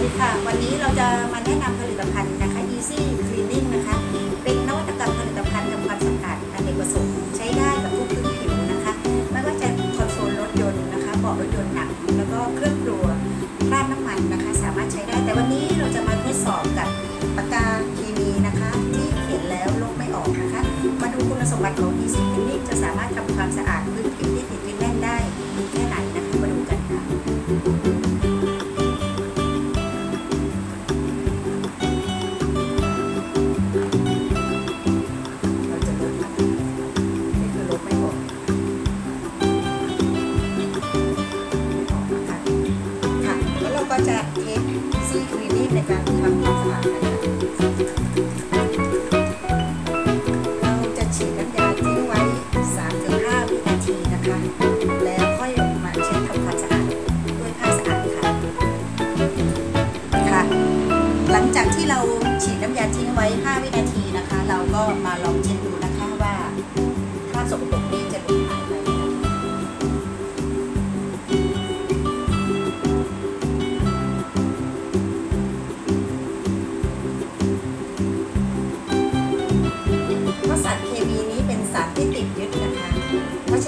ดีค่ะ วันนี้เราจะมาแนะนำผลิตภัณฑ์นะคะ Easy Cleaning นะคะ เป็นนวัตกรรมผลิตภัณฑ์ทำความสะอาดอเนกประสงค์ใช้ได้กับทุกพื้นผิวนะคะ ไม่ว่าจะคอนโซลรถยนต์นะคะเบาะรถยนต์หนัก แล้วก็เครื่องครัวคราบน้ำมันนะคะ สามารถใช้ได้ แต่วันนี้เราจะมาทดสอบกับปากกาเคมีนะคะ ที่เขียนแล้วลบไม่ออกนะคะ มาดูคุณสมบัติของ Easy Cleaning จะสามารถทำความสะอาดพื้นผิว ก็จะเทสซีคลีนิ่งในการทำความสะอาดนะคะเราจะฉีดน้ำยาทิ้งไว้ 3-5 วินาทีนะคะ แล้วค่อยมาเช็ดทำความสะอาดด้วยผ้าสะอาดค่ะค่ะ หลังจากที่เราฉีดน้ำยาทิ้งไว้ 5 วินาที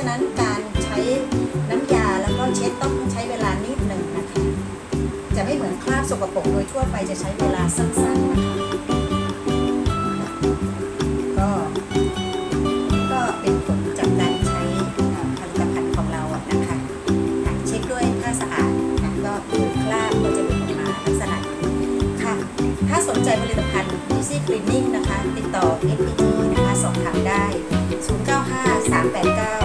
ะฉะนั้นการใช้น้ำยาแล้วก็เช็ดต้องใช้เวลานิดหนึ่งนะคะ จะไม่เหมือนคราบสกปรกโดยทั่วไปจะใช้เวลาสั้นๆนะคะก็ก็เป็นผลจากการใช้ผลิตภัณฑ์ของเราอะนะคะเช็คด้วยผ้าสะอาดนะก็คือคราบก็จะหลุดออกมาลักษณะค่ะถ้าสนใจผลิตภัณฑ์ Easy Cleaning นะคะ ติดต่อ FPT นะคะสอบถามได้ 095 389